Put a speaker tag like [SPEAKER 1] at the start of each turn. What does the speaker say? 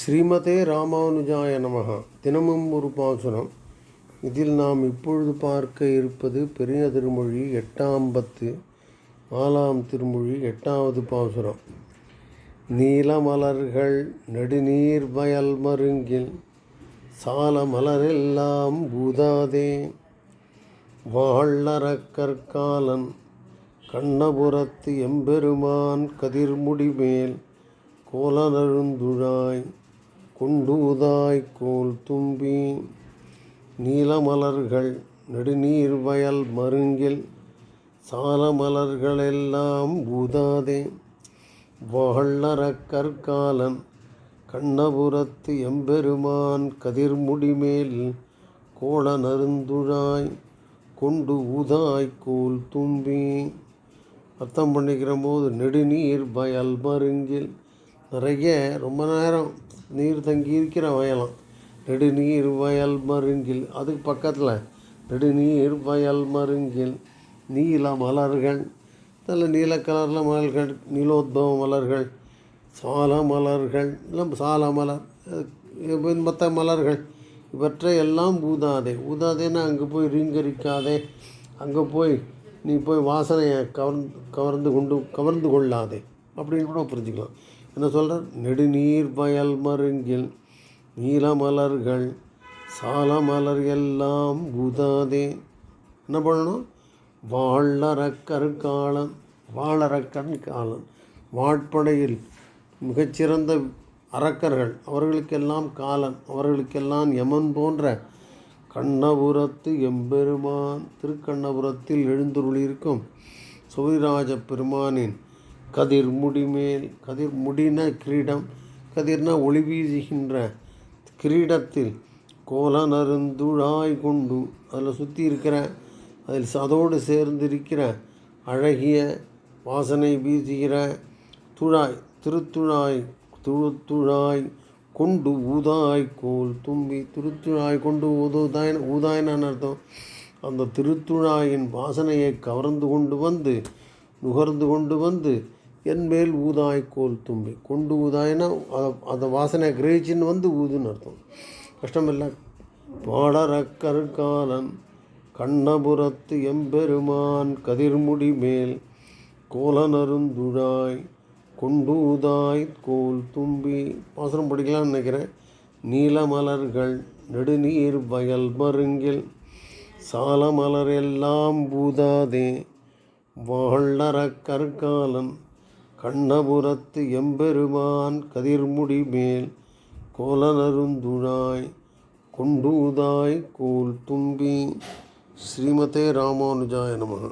[SPEAKER 1] ஸ்ரீமதே ராமானுஜாய நமக தினமும் ஒரு பாசுரம். இதில் நாம் இப்பொழுது பார்க்க இருப்பது பெரிய திருமொழி எட்டாம் பத்து நாலாம் திருமொழி எட்டாவது பாசுரம். நீலமலர்கள் நெடுநீர் வயல் மருங்கில் சால மலரெல்லாம் பூதாதே வாழறக்கற்காலன் கண்ணபுரத்து எம்பெருமான் கதிர்முடிமேல் கோலனருந்துழாய் கொண்டூதாய் கோல் தும்பி. நீலமலர்கள் நெடுநீர் வயல் மருங்கில் சாலமலர்களெல்லாம் பூதாதே வாழறக்கற்காலன் கண்ணபுரத்து எம்பெருமான் கதிர்முடிமேல் கோள நருந்துழாய் கொண்டு ஊதாய் கோல் தும்பி. அர்த்தம் பண்ணிக்கிற போது நெடுநீர் வயல் மருங்கில் நிறைய ரொம்ப நேரம் நீர் தங்கி இருக்கிற வயலாம். நெடுநீர் வயல் மருங்கில் அதுக்கு பக்கத்தில் நெடுநீர் வயல் மருங்கில் நீல மலர்கள் நல்ல நீல கலரில் மலர்கள் நீலோத்பவ மலர்கள் சால மலர்கள் இல்லை சால மலர் மற்ற மலர்கள். இவற்றை எல்லாம் ஊதாதே. ஊதாதேன்னா அங்கே போய் ரீங்கரிக்காதே. அங்கே போய் நீ போய் வாசனையை கவர்ந்து கவர்ந்து கொண்டு கவர்ந்து கொள்ளாதே. அப்படின்னு கூட புரிஞ்சுக்கலாம். என்ன சொல்கிறார் நெடுநீர் வயல் மருங்கில் நீலமலர்கள் சால மலர் எல்லாம் உதாதே என்ன பண்ணணும்? வாழறக்கர் காலன் வாழறக்கன் காலன் வாட்படையில் மிகச்சிறந்த அரக்கர்கள் அவர்களுக்கெல்லாம் காலன் அவர்களுக்கெல்லாம் யமன் போன்ற கண்ணபுரத்து எம்பெருமான் திருக்கண்ணபுரத்தில் எழுந்துருளிருக்கும் சுவிராஜ பெருமானின் கதிர் முடிமேல் கதிர் முடின கிரீடம் கதிர்னா ஒளி வீசுகின்ற கிரீடத்தில் கோலனருந்துழாய் கொண்டு அதில் சுற்றி இருக்கிற அதில் அதோடு சேர்ந்து இருக்கிற அழகிய வாசனை வீசுகிற துழாய் திருத்துழாய் துழுத்துழாய் கொண்டு ஊதாய் கோல் தும்பி திருத்துழாய் கொண்டு ஊதுதாய் ஊதாயின்னு அர்த்தம். அந்த திருத்துழாயின் வாசனையை கவர்ந்து கொண்டு வந்து நுகர்ந்து கொண்டு வந்து என் மேல் ஊதாய் கோல் தும்பி. கொண்டு ஊதாயினா அதை அந்த வாசனை கிரகிச்சின்னு வந்து ஊதுன்னு அர்த்தம். கஷ்டமில்லை. பாடரக்கற்காலன் கண்ணபுரத்து எம்பெருமான் கதிர்முடி மேல் கோலனருந்துழாய் கொண்டூதாய் கோல் தும்பி. பாசனம் படிக்கலாம்னு நினைக்கிறேன். நீலமலர்கள் நெடுநீர் வயல் மருங்கில் சாலமலர் எல்லாம் பூதாதே வாழற கற்காலன் கண்ணபுரத்து எம்பெருமான் கதிர்முடி மேல் கோலனருந்துழாய் கொண்டூதாய் கூழ் தும்பி ஸ்ரீமதே ராமானுஜாய நமः